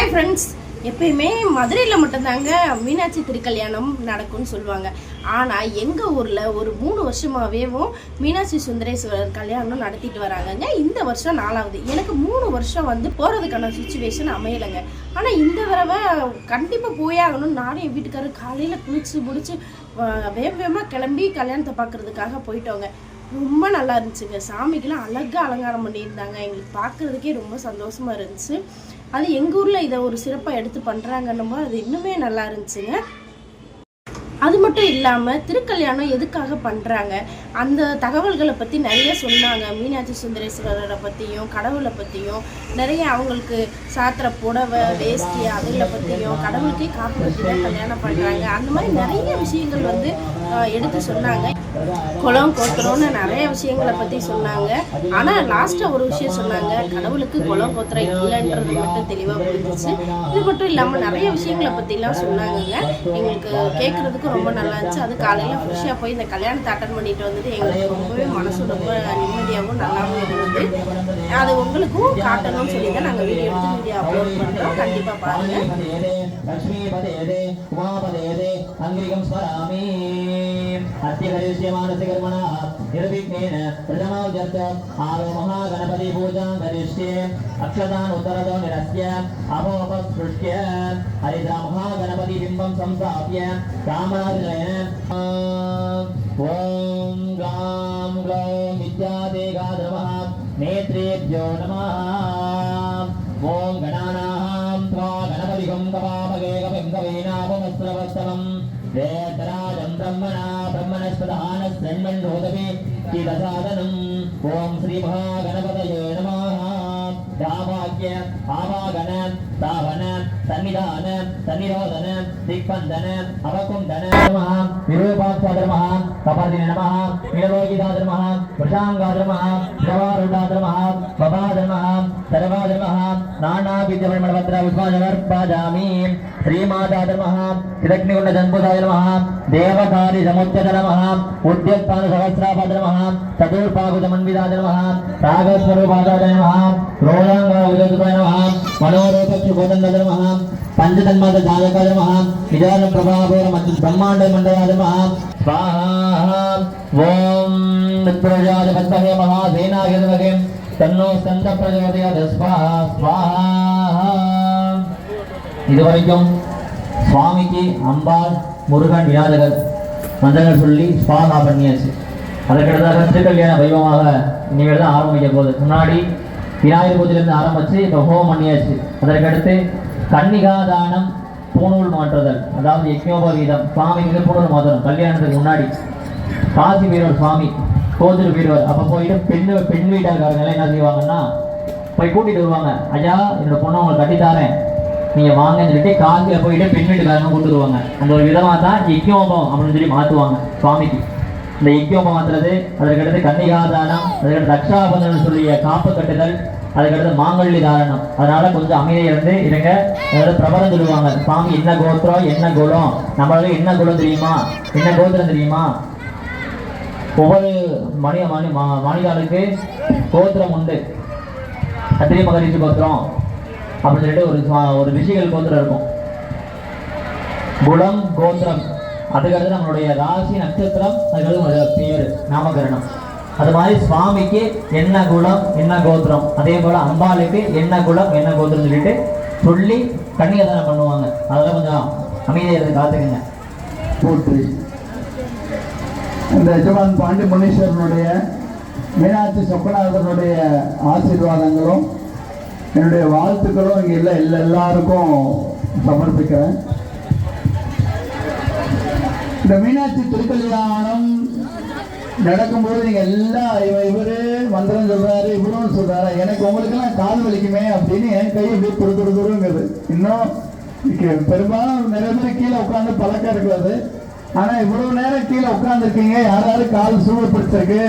Hi friends எப்பயுமே மதுரையில் மட்டும்தாங்க மீனாட்சி திருக்கல்யாணம் நடக்கும்னு சொல்லுவாங்க. ஆனால் எங்கள் ஊரில் ஒரு மூணு வருஷமாகவேவும் மீனாட்சி சுந்தரேஸ்வரர் கல்யாணம் நடத்திட்டு வராங்கங்க. இந்த வருஷம் நாலாவது. எனக்கு மூணு வருஷம் வந்து போகிறதுக்கான சுச்சுவேஷன் அமையலைங்க. ஆனால் இந்த தடவை கண்டிப்பாக போயாகணும் நானும் என் வீட்டுக்காரர் காலையில் குளிச்சு முடிச்சு வேக வேகமாக கிளம்பி கல்யாணத்தை பார்க்குறதுக்காக போயிட்டோங்க. ரொம்ப நல்லா இருந்துச்சுங்க. சாமிக்கெல்லாம் அழகாக அலங்காரம் பண்ணியிருந்தாங்க. எங்களுக்கு பார்க்குறதுக்கே ரொம்ப சந்தோஷமா இருந்துச்சு. அது எங்கள் ஊரில் இதை ஒரு சிறப்பாக எடுத்து பண்ணுறாங்கன்னும் அது இன்னுமே நல்லா இருந்துச்சுங்க. அது மட்டும் இல்லாமல் திருக்கல்யாணம் எதுக்காக பண்ணுறாங்க அந்த தகவல்களை பற்றி நிறைய சொன்னாங்க. மீனாட்சி சுந்தரேஸ்வரரை பற்றியும் கடவுளை பற்றியும் நிறைய அவங்களுக்கு சாத்திர புடவை வேஷ்டி அதில் பற்றியும் கடவுளுக்கே காப்பு கட்டி தான் கல்யாணம் பண்ணுறாங்க அந்த மாதிரி நிறைய விஷயங்கள் வந்து எடுத்து சொன்னாங்க. குளம் கோத்திரம்னு நிறைய விஷயங்களை பற்றி சொன்னாங்க. ஆனால் லாஸ்ட்டாக ஒரு விஷயம் சொன்னாங்க. கடவுளுக்கு குளம் கோத்திரம் இல்லைன்றது மட்டும் தெளிவாக புரிஞ்சிச்சு. இது மட்டும் இல்லாமல் நிறைய விஷயங்களை பற்றிலாம் சொன்னாங்கங்க. எங்களுக்கு கேட்குறதுக்கு ரொம்ப நல்லா இருந்துச்சு. அது காலையில் ஃப்ரெஷ்ஷாக போய் இந்த கல்யாணத்தை அட்டன் பண்ணிட்டு வந்துட்டு எங்களுக்கு ரொம்பவே மனசு ரொம்ப நிம்மதியாகவும் நல்லாவும் இருந்தது. அது உங்களுக்கும் காட்டணும்னு சொல்லி தான் நாங்கள் வீடியோ எடுத்து வீடியோ அப்லோட் பண்ணுறோம் கண்டிப்பாக பாருங்கள் பதேதே பதே உமாபதே அங்கிரிகம் ஸ்மராமி अस्य मानसकर्मण निर्विघ्नेन प्रथमावजत आरो महागणपति पूजां करिष्ये अक्षतान् उत्तरतो निरस्य अभोपत्सृष्ट्य हरिता महागणपतिबिम्बं संस्थाप्य कामराजनयन ॐ गां ग्लौं विद्यादे गाधवः नेत्रेभ्यो नमः ॐ गणानां त्वा गणपतिगं गवामगे गपिं गवीनापमस्त्रवत्सवं वेदराज బ్రహ్మణా బ్రహ్మణస్పదాన శరణ్యం రోదవే తీర్థసాదనం ఓం శ్రీ మహాగణపతయే నమ రామాఖ్య ఆవాగణ தாவன சன்னிதான சன்னிரோதன திக்பந்தன அவகுந்தன. நம விரூபாத்வ தர்ம கபாதின நம நிரலோகிதா தர்ம பிரசாங்கா தர்ம பிரவாருடா தர்ம பபா தர்ம சர்வா தர்ம நானா வித்யமணி மணபத்ர விஸ்வாஜவர்பாஜாமி ஸ்ரீமாதா தர்ம சிதக்னிகுண்ட ஜன்புதாய நம தேவகாரி சமுச்சத நம உத்யத்பாத சகசிராபா தர்ம சதுர்பாகுதமன்விதா தர்ம கோதண்ட நம பஞ்சதன்மாத பிரம்மாண்ட மண்டலாய நம இதுவரைக்கும் சுவாமிக்கு அம்பாள் முருகன் விநாயகர் மந்திரங்கள் சொல்லி ஸ்வாகா பண்ணியாச்சு அதற்கடுத்தாக திருக்கல்யாண வைபவமாக இனிமேல் தான் ஆரம்பிக்க போகுது முன்னாடி விநாயகர் பூஜையிலேருந்து ஆரம்பிச்சு இப்போ ஹோம் பண்ணியாச்சு. அதற்கடுத்து கன்னிகாதானம் பூணூல் மாற்றுதல் அதாவது யக்ஞோபவீதம் சுவாமிக்கு வந்து பூணூல் மாற்றணும் கல்யாணத்துக்கு முன்னாடி. காசி வீரர் சுவாமி கோதிரு வீரர். அப்போ போயிட்டு பெண் பெண் வீட்டாக்காரங்க என்ன செய்வாங்கன்னா போய் கூட்டிட்டு வருவாங்க. ஐயா என்னோட பொண்ணை உங்களுக்கு கட்டித்தாரேன். நீங்கள் வாங்கன்னு சொல்லிட்டு காசியில் போயிட்டு பெண் வீட்டுக்காரங்க கொண்டு வருவாங்க. அந்த ஒரு விதமாக தான் யக்ஞோபம் அப்படின்னு சொல்லி மாற்றுவாங்க சுவாமிக்கு. இந்த யக்யோபம் மாத்துறது அதற்கடுத்து கன்னிகாதானம் அதற்கடுத்து ரக்ஷாபந்தன் சொல்லிய காப்பு கட்டுதல் அதுக்கடுத்து மாங்கல்லி தாரணம். அதனால கொஞ்சம் அமைதியா இருந்து இருங்க. அதாவது பிரபலம் சொல்லுவாங்க சுவாமி என்ன கோத்திரம் என்ன குலம்? நம்மளுக்கு என்ன குலம் தெரியுமா? என்ன கோத்திரம் தெரியுமா? ஒவ்வொரு மனித மனி மா- மனிதனுக்கு கோத்திரம் உண்டு. கத்திரி மகரிஷி கோத்திரம் அப்படின்னு சொல்லிட்டு ஒரு ஒரு ரிஷிகள் கோத்திரம் இருக்கும். குலம் கோத்திரம். அதுக்கடுத்து நம்மளுடைய ராசி நட்சத்திரம் அதுக்கடுத்து பேர் நாமகரணம். அது மாதிரி சுவாமிக்கு என்ன குலம் என்ன கோத்திரம்? அதே போல் அம்பாளுக்கு என்ன குலம் என்ன கோத்திரம் சொல்லிட்டு சொல்லி கன்னிகாதானம் பண்ணுவாங்க. அதெல்லாம் கொஞ்சம் அமைதியாக இருந்து காத்துக்குங்க. போற்றி. இந்த எஜமான் பாண்டி முனீஸ்வரனுடைய மீனாட்சி சொக்கநாதனுடைய ஆசீர்வாதங்களும் என்னுடைய வாழ்த்துக்களும் இங்கே இல்லை எல்லா எல்லாருக்கும் சமர்ப்பிக்கிறேன். இந்த மீனாட்சி திருக்கல்யாணம் நடக்கும்போது நீங்க எல்லாம் இவரு மந்திரம் சொல்றாரு இவரும் சொல்றாரு? எனக்கு உங்களுக்கெல்லாம் கால் வலிக்குமே அப்படின்னு என் கை இப்படி துரு துரு இன்னும் பெரும்பாலும் நிறைய பேர் கீழே உட்காந்து பழக்கம் இருக்காது. ஆனா இவ்வளவு நேரம் கீழே உட்காந்துருக்கீங்க யாராவது கால் சூடு பிடிச்சிருக்கு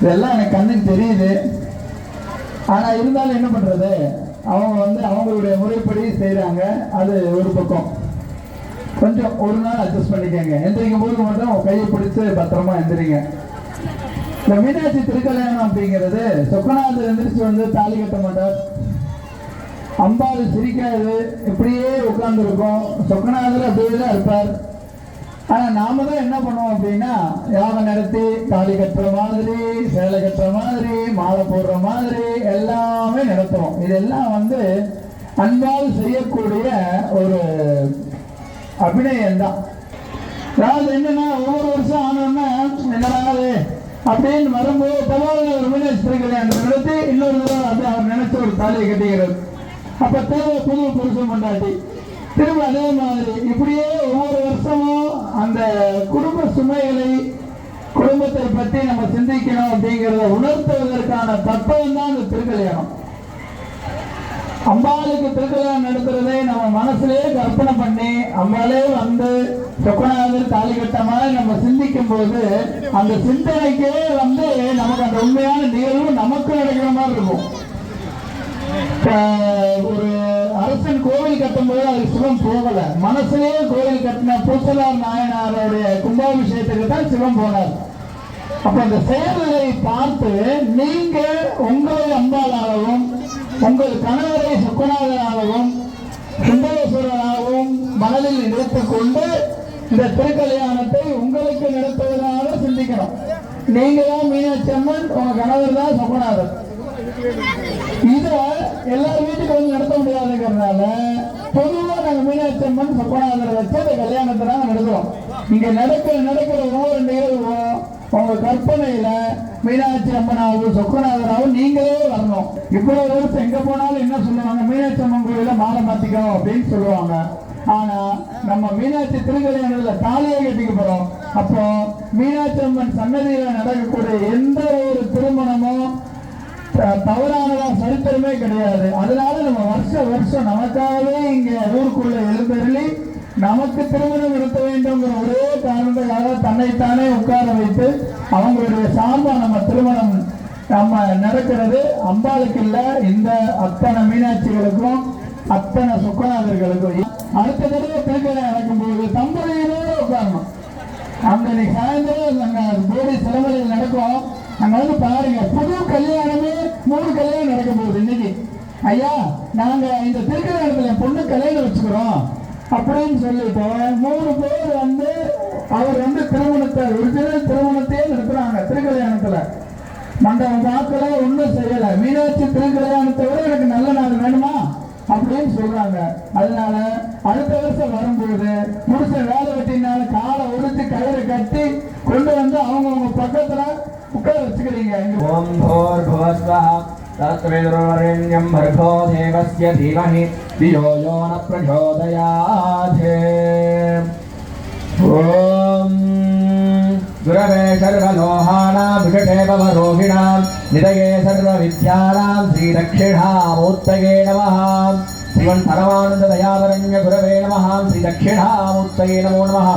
இதெல்லாம் எனக்கு கண்ணுக்கு தெரியுது. ஆனா இருந்தாலும் என்ன பண்றது? அவங்க வந்து அவங்களுடைய முறைப்படி செய்யறாங்க அது ஒரு பக்கம். கொஞ்சம் ஒரு நாள் அட்ஜஸ்ட் பண்ணிக்கங்க. எந்திரிக்கும் போது மட்டும் கையை பிடிச்சு பத்திரமா எந்திரிங்க. இந்த மீனாட்சி திருக்கல்யாணம் அப்படிங்கிறது சொக்கநாதர் எந்திரிச்சு வந்து தாலி கட்ட மாட்டார். அம்பாள் சிரிக்காது. இப்படியே உட்கார்ந்துருக்கும். சொக்கநாதர் அப்படியே தான் இருப்பார். ஆனா நாம தான் என்ன பண்ணுவோம் அப்படின்னா யாகம் நடத்தி தாலி கட்டுற மாதிரி சேலை கட்டுற மாதிரி மாலை போடுற மாதிரி எல்லாமே நடத்துவோம் இதெல்லாம் வந்து அன்பால் செய்யக்கூடிய ஒரு அபிநயம் தான் அதாவது என்னன்னா ஒவ்வொரு வருஷம் ஆனோன்னா என்னடா அது? அப்படின்னு வரும்போது பரவாயில்ல ஒரு மீனாட்சி கல்யாணத்தை நடத்தி இன்னொரு தடவை அது அவர் நினைச்ச ஒரு தாலியை கட்டிக்கிறது அப்ப தேவை புது புருஷன் கொண்டாட்டி திரும்ப அதே மாதிரி இப்படியே ஒவ்வொரு வருஷமும் அந்த குடும்ப சுமைகளை குடும்பத்தை பற்றி நம்ம சிந்திக்கணும் அப்படிங்கிறத உணர்த்துவதற்கான தத்துவம் தான் அந்த திருக்கல்யாணம். அம்பாளுக்கு திருக்கல்யாணம் நடத்துறதை நம்ம மனசுலயே கற்பனை பண்ணி அம்பாலே வந்து சொக்கநாதர் தாலி கட்ட மாதிரி நம்ம சிந்திக்கும் போது அந்த சிந்தனைக்கே வந்து நமக்கு அந்த உண்மையான நிகழ்வு நமக்கு நடக்கிற மாதிரி இருக்கும். ஆஹ் ஒரு அரசன் கோவில் கட்டும்போது அது சிவம் போகல. மனசுலயே கோவில் கட்டின பூசலார் நாயனாருடைய கும்பாபிஷேகத்துக்கு தான் சிவம் போனார். அப்ப அந்த செயல்களை பார்த்து நீங்க உங்களை அம்பாளாகவும் உங்கள் கணவரை சுக்கநாதராகவும் சுந்தரேஸ்வரராகவும் மனதில் நிறுத்திக் கொண்டு இந்த திருக்கல்யாணத்தை உங்களுக்கு நடத்துவதாக சிந்திக்கணும் நீங்க தான் மீனாட்சி அம்மன் உங்க கணவர் தான் சுக்கநாதர் இத எல்லார் வீட்டுக்கு வந்து நடத்த முடியாதுங்கிறதுனால பொதுவா நாங்க மீனாட்சி அம்மன் சொப்பனாதரை வச்சு அந்த கல்யாணத்தை நாங்க நடத்துறோம். இங்க நடக்கிற நடக்கிற ஒவ்வொரு நிகழ்வும் உங்க கற்பனையில மீனாட்சி அம்மனாவும் சொக்கநாதராவும் நீங்களே வரணும். இவ்வளவு வருஷம் எங்க போனாலும் என்ன சொல்லுவாங்க? மீனாட்சி அம்மன் கோயில மாலை மாத்திக்கணும் அப்படின்னு சொல்லுவாங்க. ஆனா நம்ம மீனாட்சி திருக்கல்யாணத்துல தாலியை கட்டிக்க போறோம். அப்போ மீனாட்சி அம்மன் சன்னதியில நடக்கக்கூடிய எந்த ஒரு திருமணமும் தவறானதா சரித்திரமே கிடையாது. அதனால நம்ம வருஷ வருஷம் நமக்காகவே இங்க ஊருக்குள்ள எழுந்தருளி நமக்கு திருமணம் நடத்த வேண்டும்ங்கிற ஒரே காரணத்துக்காக தன்னைத்தானே உட்கார வைத்து அவங்களுடைய சார்பா நம்ம திருமணம் நம்ம நடக்கிறது. அம்பாளுக்கு இல்லை இந்த அத்தனை மீனாட்சிகளுக்கும் அத்தனை சுக்கநாதர்களுக்கும். அடுத்த தடவை திருக்கடை நடக்கும்போது தம்பதியினோட உட்காரணும். அந்த இன்னைக்கு சாயந்தரம் நாங்கள் போடி சிலவரையில் நடக்கும் அங்க வந்து பாருங்க புது கல்யாணமே மூணு கல்யாணம் நடக்க போகுது இன்னைக்கு. ஐயா நாங்க இந்த திருக்கல்யாணத்துல இடத்துல பொண்ணு கல்யாணம் வச்சுக்கிறோம். அப்படின்னு சொல்லிட்டு மூணு பேர் வந்து அவர் வந்து திருமணத்தை ஒரிஜினல் திருமணத்தையே நடத்துறாங்க திருக்கல்யாணத்துல. மண்டபம் பார்க்கல ஒண்ணும் செய்யல. மீனாட்சி திருக்கல்யாணத்தை விட எனக்கு நல்ல நாள் வேணுமா? அப்படின்னு சொல்றாங்க. அதனால அடுத்த வருஷம் வரும்போது முடிச்ச வேலை வெட்டினால காலை ஒடிச்சு கயிறு கட்டி கொண்டு வந்து அவங்கவுங்க பக்கத்துல உட்கார வச்சுக்கிறீங்க. तत्रिदुर्वरेण्यं भर्गो देवस्य धीमहि धियो यो न प्रचोदयात् ॐ गुरवे सर्वलोहाणाभिषेपवरोहिणां निदये सर्वविद्यानां श्रीदक्षिणामूर्तये नमः श्रीमन् परमानन्ददयावरण्य गुरवे नमः श्रीदक्षिणामूर्तये नमो नमः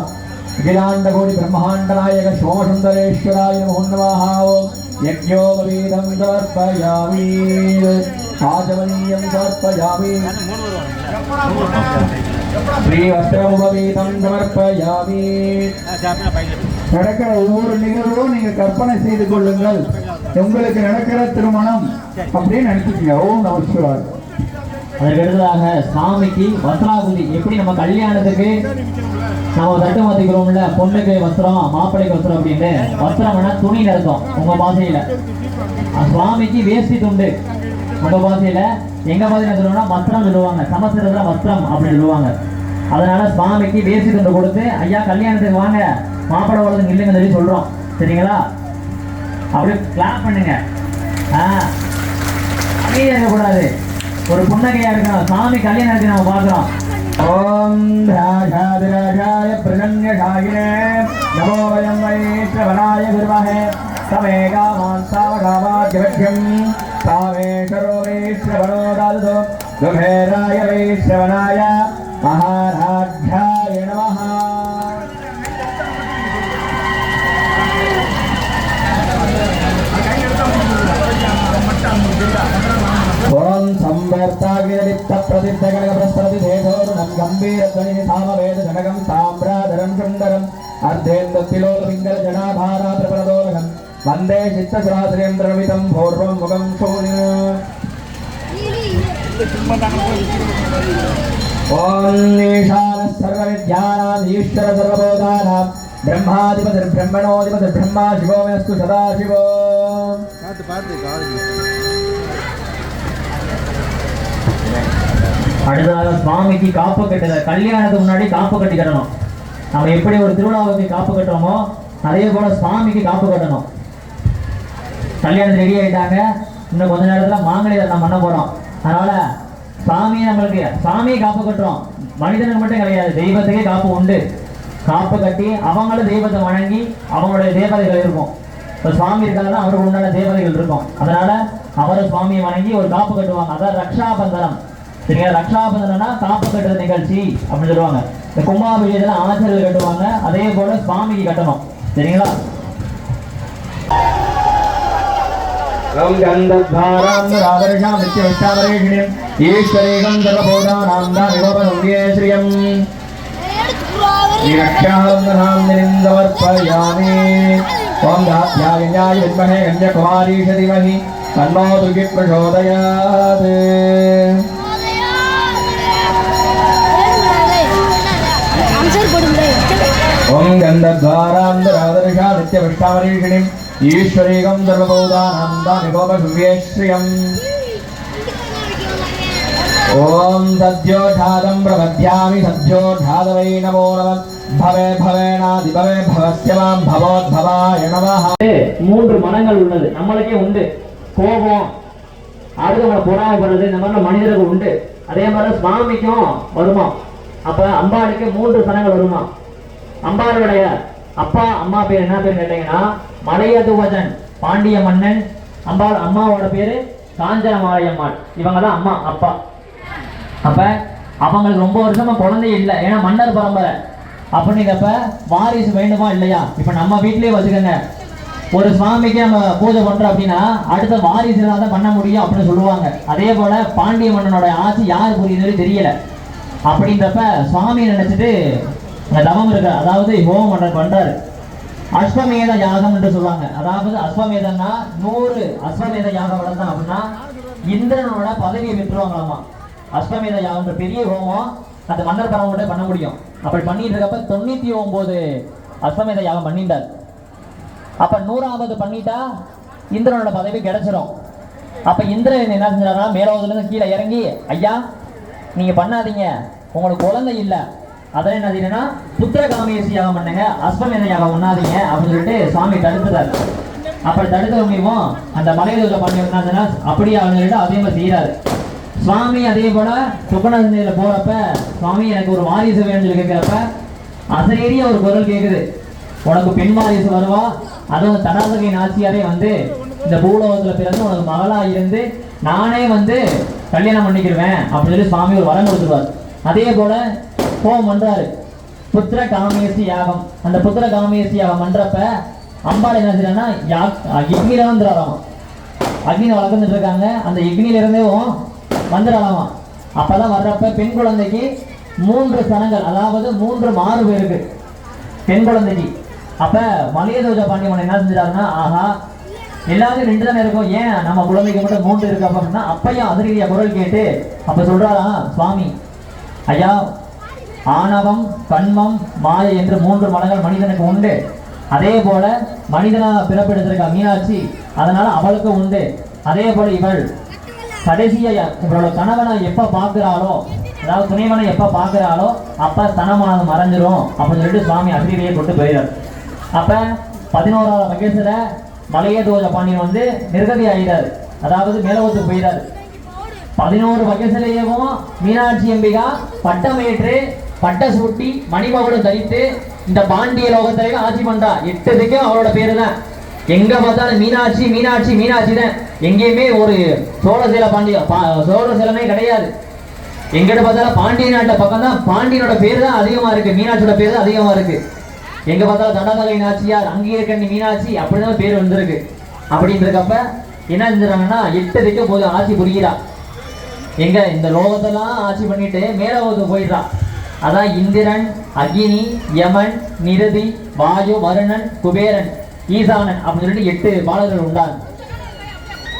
अखिलाण्डकोटिब्रह्माण्डनायक सोमसुन्दरेश्वराय नमो नमः யஜ்யோபவீதம் தர்ப்பயாமி. ஆஜவனியம் தர்ப்பயாமி. ஸ்ரீவஸ்திரமுபவீதம் சமர்ப்பயாமி நடக்கிற ஒவ்வொரு நிகழ்வும் நீங்க கற்பனை செய்து கொள்ளுங்கள். உங்களுக்கு நடக்கிற திருமணம் அப்படின்னு நினைச்சுக்கோங்க. ஓம் நமஸ்கார் அதற்கு சாமிக்கு வஸ்திராகுதி எப்படி நம்ம கல்யாணத்துக்கு நம்ம தட்டு மாத்திக்கிறோம்ல பொண்ணுக்கு வஸ்திரம் மாப்பிள்ளைக்கு வஸ்திரம் அப்படின்னு வஸ்திரம்னா துணி நடத்தும் உங்க பாசையில சுவாமிக்கு வேஷ்டி துண்டு. உங்க பாசையில எங்க பாசையில சொல்லுவோம்னா வஸ்திரம் சொல்லுவாங்க. சமஸ்கிருதத்துல வஸ்திரம் அப்படின்னு சொல்லுவாங்க. அதனால சுவாமிக்கு வேஷ்டி துண்டு கொடுத்து ஐயா கல்யாணத்துக்கு வாங்க. மாப்பிள்ளை உலகம் இல்லைன்னு சொல்லி சொல்றோம். சரிங்களா? அப்படியே கிளாப் பண்ணுங்க. ஆ அமைதியாக இருக்கக்கூடாது. ஒரு புன்னகையா இருக்கணும். சாமி கல்யாணம் பாக்குறோம் ॐ राजाधिराजाय प्रजन्यशायिने नमो वयं वै श्रवणाय गुरुमहे समेका सावेशरो वै श्रवणो दादुतो वै श्रवणाय महाराध्या न्वर्तावेदित्त प्रतिष्ठगणकप्रस्परतिधेधोरुणं गम्भीरध्वनिधामवेदघटकं ताम्राधरं सुन्दरम् अर्धेन्दुतिलोलपिङ्गलजनाधारात्रिपुरदोलकं वन्दे चित्तसुराश्रेन्द्रवितं पूर्वं मुखं शून्य ॐ निशानः सर्वविद्यानाधीश्वर सर्वबोधानां ब्रह्माधिपतिर्ब्रह्मणोऽधिपतिर्ब्रह्मा शिवो मेऽस्तु सदाशिवो அடுத்ததாக சுவாமிக்கு காப்பு கட்டுதல் கல்யாணத்துக்கு முன்னாடி காப்பு கட்டி கட்டணும் நம்ம எப்படி ஒரு திருவிழாவுக்கு காப்பு கட்டுறோமோ அதே போல சுவாமிக்கு காப்பு கட்டணும். கல்யாணம் ரெடி ஆயிட்டாங்க. இன்னும் கொஞ்ச நேரத்துல மாங்கனி தர்ணம் பண்ண போறோம். அதனால சாமி நம்மளுக்கு சாமியை காப்பு கட்டுறோம். மனிதனுக்கு மட்டும் கிடையாது தெய்வத்துக்கே காப்பு உண்டு. காப்பு கட்டி அவங்களும் தெய்வத்தை வணங்கி அவங்களுடைய தேவதைகள் இருக்கும். இப்போ சுவாமி இருக்காங்கன்னா அவருக்கு உண்டான தேவதைகள் இருக்கும். அதனால அவரை சுவாமியை வணங்கி ஒரு காப்பு கட்டுவாங்க. அதான் ரக்ஷாபந்தனம். சரியா ரக்ஷாபந்தனா காப்பு கட்டுற நிகழ்ச்சி அப்படின்னு சொல்லுவாங்க. இந்த கும்பாபிஷேகத்தில் ஆச்சாரியர் கட்டுவாங்க. அதே போல சுவாமிக்கு கட்டணும். சரிங்களா? ம் கந்தத்வாராம் ராதரிஷாம் நித்ய விஷ்டாபரேஷிணிம் ஈஸ்வரேகம் ஜலபோதானாம் தாமிவோபசம்யே ஸ்ரியம் ரக்ஷாந்தராந்திரிந்தவர்ப்பயாமி ஓம் தாத்யாகஞ்சாய வித்மஹே கன்யகுமாரீஷ திமஹி தன்னோ துர்கி பிரசோதயாத் ஓம் கந்தத்வாராந்தராதரிஷா நித்யவிஷ்டாமரீஷிணிம் ஈஸ்வரீகம் சர்வபௌதானந்தா நிகோப சுவ்யேஸ்ரியம் ஓம் சத்யோஷாதம் பிரபத்யாமி சத்யோஷாதவை நமோ நம பவே பவேனாதி பவே பவஸ்யவாம் பவோத்பவாய நமஹ மூன்று மனங்கள் உள்ளது. நம்மளுக்கே உண்டு. கோபம். அடுத்தவங்களை பொறாமப்படுறது. இந்த மாதிரி மனிதருக்கு உண்டு. அதே மாதிரி சுவாமிக்கும் வருமா அப்ப அம்பாளுக்கு மூன்று சனங்கள் வருமா அம்பாளுடைய அப்பா அம்மா பேர் என்ன பேர் கேட்டீங்கன்னா மலையதுவஜன் பாண்டிய மன்னன் அம்பாள் அம்மாவோட பேரு காஞ்சனமாலையம்மாள். இவங்க தான் அம்மா அப்பா. அப்ப அவங்களுக்கு ரொம்ப வருஷமா குழந்தை இல்லை. ஏன்னா மன்னர் பரம்பரை. அப்படிங்கிறப்ப வாரிசு வேண்டுமா இல்லையா? இப்ப நம்ம வீட்லயே வச்சுக்கோங்க. ஒரு சுவாமிக்கு நம்ம பூஜை பண்றோம் அப்படின்னா அடுத்த வாரிசு தான் பண்ண முடியும் அப்படின்னு சொல்லுவாங்க. அதே போல பாண்டிய மன்னனோட ஆட்சி யார் புரியுதுன்னு தெரியல. அப்படின்றப்ப சுவாமி நினைச்சிட்டு தவம் இருக்கு. அதாவது ஹோமம் பண்ற பண்றாரு. அஸ்வமேத யாகம் என்று சொல்லுவாங்க. அதாவது அஸ்வமேதம்னா நூறு அஸ்வமேத யாகம் வளர்ந்தான் அப்படின்னா இந்திரனோட பதவியை விட்டுருவாங்களாமா அஸ்வமேத யாகம்ன்ற பெரிய ஹோமம் அந்த மன்னர் பரவோட பண்ண முடியும். அப்படி பண்ணிட்டு இருக்கப்ப தொண்ணூத்தி ஒன்பது அஸ்வமேத யாகம் பண்ணிட்டார். அப்ப நூறாவது பண்ணிட்டா இந்திரனோட பதவி கிடைச்சிரும். அப்ப இந்திரன் என்ன செஞ்சாரா மேலோகத்துல இருந்து கீழே இறங்கி ஐயா நீங்க பண்ணாதீங்க. உங்களுக்கு குழந்தை இல்லை. அதில் என்ன செய்யணும்னா புத்திர காமேசி யாகம் பண்ணுங்க அஸ்வமேத யாகம் பண்ணாதீங்க அப்படின்னு சொல்லிட்டு சுவாமி தடுத்துறாரு. அப்படி தடுத்த முடியுமோ அந்த மலையில பண்ணி என்னதுன்னா அப்படியே அவங்க சொல்லிட்டு அதே மாதிரி செய்யறாரு சுவாமி அதே போல சுப்பனசந்தியில போறப்ப சுவாமி எனக்கு ஒரு வாரிசு வேணும்னு கேட்கிறப்ப அசரீரிய ஒரு குரல் கேக்குது. உனக்கு பெண் வாரிசு வருவா அதுவும் தடாசகை நாச்சியாரே வந்து இந்த பூலோகத்துல பிறந்து உனக்கு மகளா இருந்து நானே வந்து கல்யாணம் பண்ணிக்கிடுவேன் அப்படின்னு சொல்லி சுவாமி ஒரு வரம் கொடுத்துருவார். அதே போல ஹோம் பண்றாரு புத்திர காமேசி யாகம். அந்த புத்திர காமேசி யாகம் பண்றப்ப அம்பாள் என்ன செய்யறாங்கன்னா யா- அக்னியில வந்துடுறாராம் அக்னியில வளர்ந்துட்டு இருக்காங்க. அந்த இக்னியில இருந்தே வந்துடலாமா அப்பதான் வர்றப்ப பெண் குழந்தைக்கு மூன்று சனங்கள் அதாவது மூன்று மாறு இருக்கு. பெண் குழந்தைக்கு. அப்ப மலையதோஜ பாண்டியவன் என்ன செஞ்சிட்டாருன்னா ஆஹா எல்லாரும் ரெண்டு தானே இருக்கும். ஏன்? நம்ம குழந்தைக்கு மட்டும் மூன்று இருக்கு அப்படின்னா அப்பையும் அதிரடியா குரல் கேட்டு அப்ப சொல்றாராம் சுவாமி ஐயா ஆணவம் கண்மம் மாயை என்று மூன்று மனங்கள் மனிதனுக்கு உண்டு. அதே போல மனிதனாக பிறப்பெடுத்திருக்க மீனாட்சி அதனால அவளுக்கு உண்டு. அதே போல இவள் கடைசியை இவளோட கணவனை எப்போ பார்க்குறாளோ அதாவது துணைவனை எப்போ பார்க்குறாளோ அப்போ தனமானது மறைஞ்சிரும். அப்படின்னு சொல்லிட்டு சுவாமி அகிரியை கொண்டு போயிடார் அப்போ பதினோராவது வயசுல மலையதோஜ பாண்டியன் வந்து நிர்கதி ஆகிறார் அதாவது மேலோகத்துக்கு போயிடார் பதினோரு வயசுலேயும் மீனாட்சி அம்பிகா பட்டமேற்று பட்ட சூட்டி மணிமகுடம் தரித்து இந்த பாண்டிய லோகத்திலேயே ஆட்சி பண்றா எட்டு அவரோட பேரு தான் எங்க பார்த்தாலும் மீனாட்சி மீனாட்சி மீனாட்சி தான் எங்கேயுமே ஒரு சோழசேல பாண்டிய பா- சோழசேலமே கிடையாது. எங்கிட்ட பார்த்தாலும் பாண்டிய நாட்டில் பக்கம் தான் பாண்டியனோட பேர் தான் அதிகமா இருக்கு. மீனாட்சியோட பேர் தான் அதிகமா இருக்கு. எங்க பார்த்தாலும் தண்டதலை நாச்சியார் அங்கே இருக்க மீனாட்சி அப்படிதான் பேர் வந்திருக்கு. அப்படின்றக்கப்ப என்ன செஞ்சாங்கன்னா எட்டு திக்க போது ஆட்சி புரிகிறா எங்க இந்த லோகத்தெல்லாம் ஆட்சி பண்ணிட்டு மேலோகத்துக்கு போயிடுறா. அதான் இந்திரன் அக்னி யமன் நிருதி வாயு வருணன் குபேரன் ஈசானன் அப்படின்னு சொல்லிட்டு எட்டு பாலகர்கள் உண்டாங்க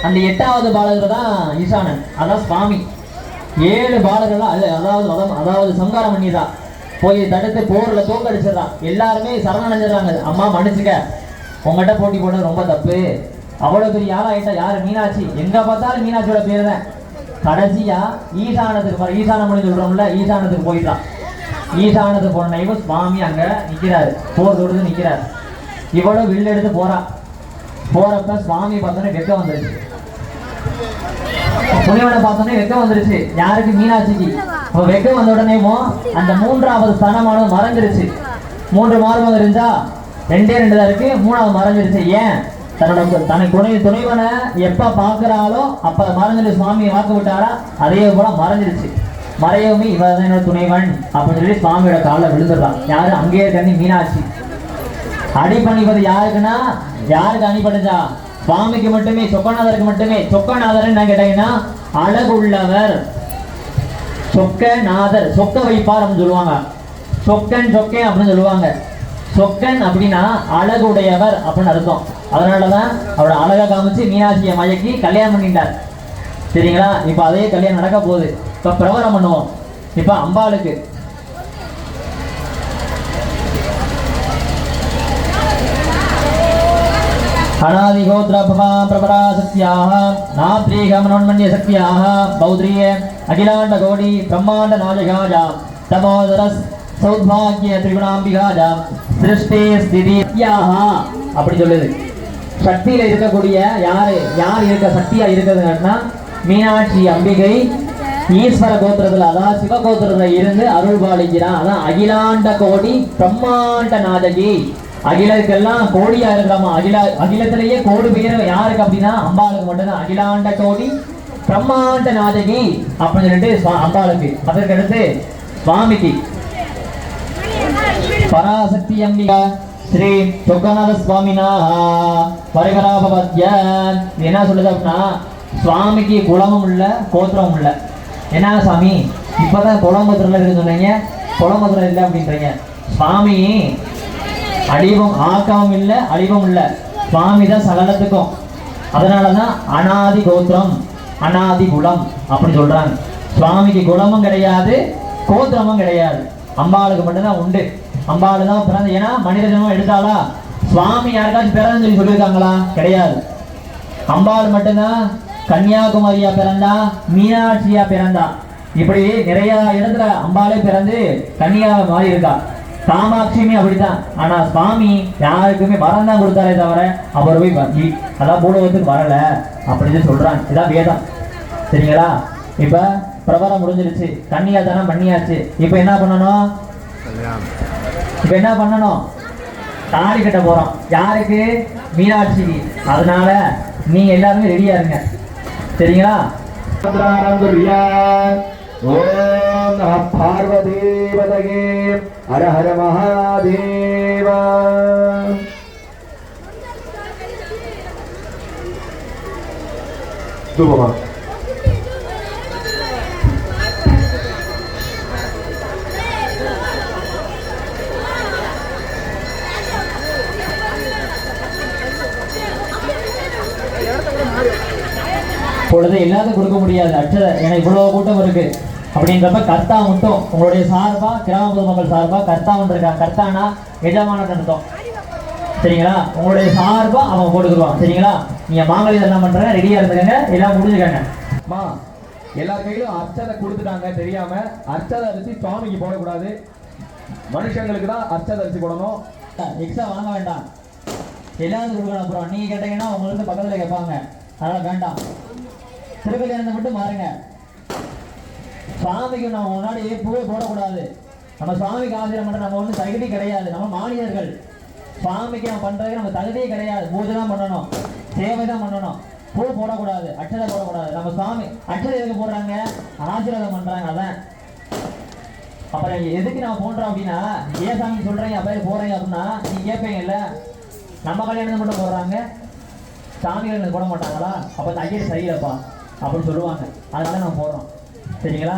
அந்த எட்டாவது பாலகர் தான் ஈசானன். அதான் சுவாமி. ஏழு பாலகர்கள் அது அதாவது அதாவது சங்காரம் பண்ணி தான் போய் தடுத்து போரில் தோக்கடிச்சிடறான் எல்லாருமே சரணடைஞ்சிடறாங்க. அம்மா மன்னிச்சுக்க. உங்ககிட்ட போட்டி போட்டது ரொம்ப தப்பு. அவ்வளோ பெரிய ஆளாயிட்டா யார்? மீனாட்சி. எங்கே பார்த்தாலும் மீனாட்சியோட பேர் தான் கடைசியாக ஈசானத்துக்கு போற. ஈசானமணி சொல்றோம்ல ஈசானத்துக்கு போயிட்டான் ஈசானது போன சுவாமி அங்க நிக்கிறாரு. போர் தொடுத்து நிக்கிறாரு. இவ்வளவு வில்லு எடுத்து போறா. போறப்ப சுவாமி பார்த்தோன்னே வெக்கம் வந்துருச்சு. முனிவனை பார்த்தோன்னே வெக்கம் வந்துருச்சு. யாருக்கு? மீனாட்சிக்கு. இப்போ வெக்கம் வந்த உடனேமோ அந்த மூன்றாவது ஸ்தானமானது மறைஞ்சிருச்சு. மூன்று மார்பகம் இருந்தா ரெண்டே ரெண்டு தான் இருக்கு. மூணாவது மறைஞ்சிருச்சு. ஏன்? தன்னோட தன்னை துணை துணைவனை எப்ப பாக்குறாளோ அப்ப மறைஞ்சிருச்சு. சுவாமியை வாக்கு விட்டாரா? அதே போல மறைஞ்சிருச்சு. மறையவுமே இவ தான் என்னோட துணைவன் அப்படின்னு சொல்லி சுவாமியோட காலில் விழுந்துடுறான். யாரு? அங்கேயே இருக்கி மீனாட்சி. அடி பண்ணிப்பது யாருக்குன்னா? யாருக்கு அணி சுவாமிக்கு மட்டுமே சொக்கநாதருக்கு மட்டுமே. சொக்கநாதர் என்ன கேட்டீங்கன்னா அழகுள்ளவர். சொக்கநாதர் சொக்க வைப்பார் அப்படின்னு சொல்லுவாங்க. சொக்கன் சொக்கன் அப்படின்னு சொல்லுவாங்க. சொக்கன் அப்படின்னா அழகுடையவர் அப்படின்னு அர்த்தம். அதனாலதான் அவரோட அழகை காமிச்சு மீனாட்சியை மயக்கி கல்யாணம் பண்ணிட்டார். சரிங்களா? இப்ப அதே கல்யாணம் நடக்க போகுது. இப்போ பிரபலம் பண்ணுவோம். இப்ப அம்பாளுக்கு. அநாதிகோத்ரபமா பிரபரா சக்தியாக நாத்ரீகமனோன்மன்ய சக்தியாக பௌத்ரிய அகிலாண்ட கோடி பிரம்மாண்ட நாயகாஜாம் தமோதரஸ் சௌத்பாகிய திரிகுணாம்பிகாஜாம் சிருஷ்டி ஸ்திதி அப்படி சொல்லுது. சக்தியில இருக்கக்கூடிய யாரு? யார் இருக்க சக்தியா இருக்கிறதுனா மீனாட்சி அம்பிகை ஈஸ்வர கோத்திரத்துல அதான் சிவகோத்திரத்துல இருந்து அருள் பாலிக்கிறான் அதான் அகிலாண்ட கோடி பிரம்மாண்ட நாதகி அகிலத்துக்கெல்லாம் கோடியா இருக்கிறாமா? அகில அகிலத்திலேயே கோடி பேர் யாருக்கு அப்படின்னா அம்பாளுக்கு மட்டும்தான். அகிலாண்ட கோடி பிரம்மாண்ட நாதகி அப்படின்னு சொல்லிட்டு அம்பாளுக்கு. அதற்கடுத்து சுவாமிக்கு. பராசக்தி அம்பிகா ஸ்ரீ சொக்கநாத சுவாமினா பரிகராபவத்ய என்ன சொல்லுது அப்படின்னா சுவாமிக்கு குளமும் இல்ல கோத்திரமும் இல்ல என்ன சாமி? இப்பதான் குளம்புத்திரல இருக்கு சொன்னீங்க. குளம்புத்திரம் இல்லை அப்படின்றீங்க. சுவாமி அடிவம் ஆக்கம் இல்லை அழிவம் இல்ல. சுவாமி தான் சகலத்துக்கும். அதனாலதான் அனாதி கோத்திரம் அனாதி குலம் அப்படி சொல்றாங்க. சுவாமிக்கு குலமும் கிடையாது கோத்திரமும் கிடையாது. அம்பாளுக்கு மட்டும்தான் உண்டு. அம்பாளு தான் பிறந்த ஏன்னா மனித ஜென்மம் எடுத்தாளா? சுவாமி யாருக்காச்சும் பிறந்தன்னு சொல்லி சொல்லியிருக்காங்களா? கிடையாது. அம்பாள் மட்டும்தான் கன்னியாகுமரியா பிறந்தா மீனாட்சியா பிறந்தா. இப்படி நிறைய இடத்துல அம்பாளே பிறந்து கன்னியா மாறி இருக்கா காமாட்சியுமே அப்படித்தான். ஆனா சுவாமி யாருக்குமே வரம் தான் கொடுத்தாரே தவிர அவர் போய் அதான் பூலோகத்துக்கு வரல. அப்படின்னு சொல்றாங்க. இதான் வேதம். சரிங்களா? இப்ப பிரபலம் முடிஞ்சிருச்சு. கன்னியா தானே பண்ணியாச்சு. இப்ப என்ன பண்ணணும்? இப்ப என்ன பண்ணணும்? தாலி கட்ட போறோம். யாருக்கு? மீனாட்சிக்கு. அதனால நீங்க எல்லாருமே ரெடியா இருங்க. சரிங்களா? ஓம் பார்வதேவதகே ஹர ஹர தூபமா? பொழுது எல்லாத்தையும் கொடுக்க முடியாது. அச்சத ஏன்னா இவ்வளவு கூட்டம் இருக்கு. அப்படின்றப்ப கர்த்தா மட்டும் உங்களுடைய சார்பா கிராம பொதுமக்கள் சார்பா கர்த்தா இருக்காங்க கர்த்தானா? எஜமானன் அர்த்தம் சரிங்களா? உங்களுடைய சார்பா அவன் போட்டுக்குருவான் சரிங்களா? நீங்க மாங்கலி என்ன பண்றாங்க ரெடியா இருந்துக்கங்க. எல்லாம் முடிஞ்சுக்கங்க. அம்மா எல்லார் கையிலும் அர்ச்சதை கொடுத்துட்டாங்க தெரியாம அர்ச்சதை அரிசி சுவாமிக்கு போடக்கூடாது. மனுஷங்களுக்கு தான் அர்ச்சதை அரிசி போடணும். எக்ஸ்ட்ரா வாங்க வேண்டாம். எல்லாரும் கொடுக்கணும் அப்புறம். நீங்க கேட்டீங்கன்னா உங்களுக்கு பக்கத்துல கேட்பாங்க. அதனால வேண்டாம். திருக்கல்யாணத்தை மட்டும் மாறுங்க. சுவாமிக்கு நம்ம முன்னாடி பூவே போடக்கூடாது. நம்ம சுவாமிக்கு ஆசிரியம் பண்ண நம்ம ஒன்றும் தகுதி கிடையாது. நம்ம மானியர்கள். சுவாமிக்கு நம்ம பண்ணுறதுக்கு நம்ம தகுதியே கிடையாது. பூஜை தான் பண்ணணும். சேவை தான் பண்ணணும். பூ போடக்கூடாது. அட்சதை போடக்கூடாது. நம்ம சுவாமி அட்சதை எதுக்கு போடுறாங்க? ஆசீர்வாதம் பண்றாங்க அதான். அப்புறம் எதுக்கு நான் போன்றோம் அப்படின்னா ஏன் சாமி சொல்றீங்க? அப்ப போறீங்க அப்படின்னா நீங்க கேட்பீங்கல்ல நம்ம கல்யாணத்தை மட்டும் போடுறாங்க. சாமிகள் போட மாட்டாங்களா? அப்ப இந்த ஐயர் சரியில்லப்பா. அப்படின்னு சொல்லுவாங்க. அதனால நான் போடுறோம் சரிங்களா?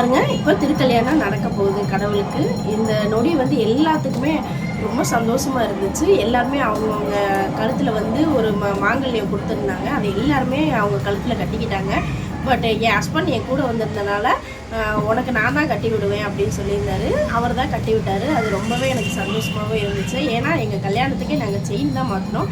பாருங்க இப்போ திருக்கல்யாணம் நடக்க போகுது கடவுளுக்கு. இந்த நொடி வந்து எல்லாத்துக்குமே ரொம்ப சந்தோஷமா இருந்துச்சு. எல்லாருமே அவங்கவுங்க கழுத்தில் வந்து ஒரு ம மாங்கல்யம் கொடுத்துருந்தாங்க. அதை எல்லாருமே அவங்க கழுத்தில் கட்டிக்கிட்டாங்க. பட் என் ஹஸ்பண்ட் என் கூட வந்திருந்தனால உனக்கு நான் தான் கட்டி விடுவேன் அப்படின்னு சொல்லியிருந்தாரு. அவர் தான் கட்டி விட்டார். அது ரொம்பவே எனக்கு சந்தோஷமாகவே இருந்துச்சு. ஏன்னா எங்கள் கல்யாணத்துக்கே நாங்கள் செயின் தான் மாற்றினோம்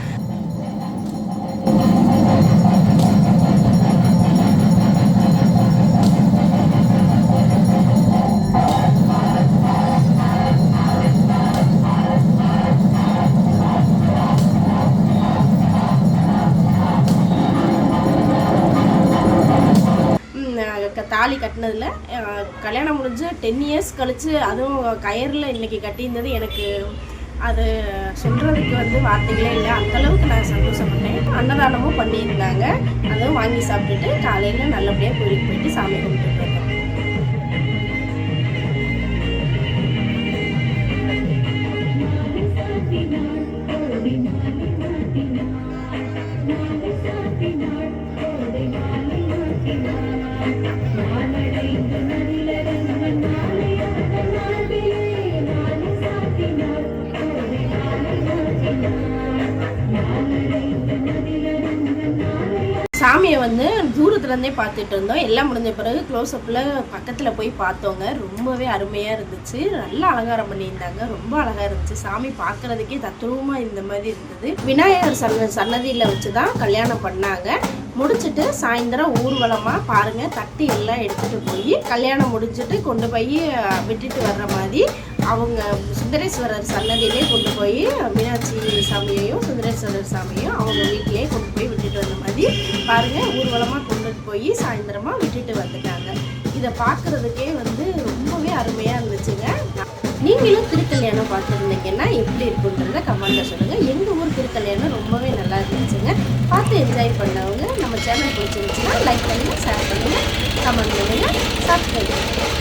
தாலி கட்டினதில் கல்யாணம் முடிஞ்சு டென் இயர்ஸ் கழித்து அதுவும் கயரில் இன்னைக்கு கட்டியிருந்தது. எனக்கு அது சொல்கிறதுக்கு வந்து வார்த்தைகளே இல்லை. அந்தளவுக்கு நான் சந்தோஷப்பட்டேன். அன்னதானமும் பண்ணியிருந்தாங்க. அதுவும் வாங்கி சாப்பிட்டுட்டு காலையில் நல்லபடியாக கோயிலுக்கு போயிட்டு சாமி கும்பிட்டுட்டு வந்தோம் வந்து தூரத்துலேருந்தே பார்த்துட்டு இருந்தோம். எல்லாம் முடிஞ்ச பிறகு க்ளோஸ்அப்பில் பக்கத்தில் போய் பார்த்தோங்க. ரொம்பவே அருமையாக இருந்துச்சு. நல்லா அலங்காரம் பண்ணியிருந்தாங்க. ரொம்ப அழகாக இருந்துச்சு. சாமி பார்க்குறதுக்கே தத்ரூபமாக இந்த மாதிரி இருந்தது. விநாயகர் சன்ன சன்னதியில் வச்சு தான் கல்யாணம் பண்ணாங்க. முடிச்சுட்டு சாயந்தரம் ஊர்வலமாக பாருங்கள் தட்டி எல்லாம் எடுத்துகிட்டு போய் கல்யாணம் முடிச்சிட்டு கொண்டு போய் விட்டுட்டு வர்ற மாதிரி அவங்க சுந்தரேஸ்வரர் சன்னதியிலே கொண்டு போய் மீனாட்சி சாமியையும் சுந்தரேஸ்வரர் சாமியையும் அவங்க வீட்டிலேயே கொண்டு போய் விட்டுட்டு வந்த மாதிரி பாருங்கள் ஊர்வலமாக கொண்டுட்டு போய் சாயந்தரமாக விட்டுட்டு வந்துட்டாங்க. இதை பார்க்குறதுக்கே வந்து ரொம்பவே அருமையாக இருந்துச்சுங்க. நீங்களும் திருக்கல்யாணம் பார்த்துருந்தீங்கன்னா எப்படி இருக்குன்றத கமெண்ட்டில் சொல்லுங்கள் எங்கள் ஊர் திருக்கல்யாணம் ரொம்பவே நல்லா இருந்துச்சுங்க. பார்த்து என்ஜாய் பண்ணவங்க நம்ம சேனல் பிடிச்சிருந்துச்சுன்னா லைக் பண்ணுங்கள் ஷேர் பண்ணுங்கள் கமெண்ட் பண்ணுங்கள் சப்ஸ்கிரைப் பண்ணுங்கள்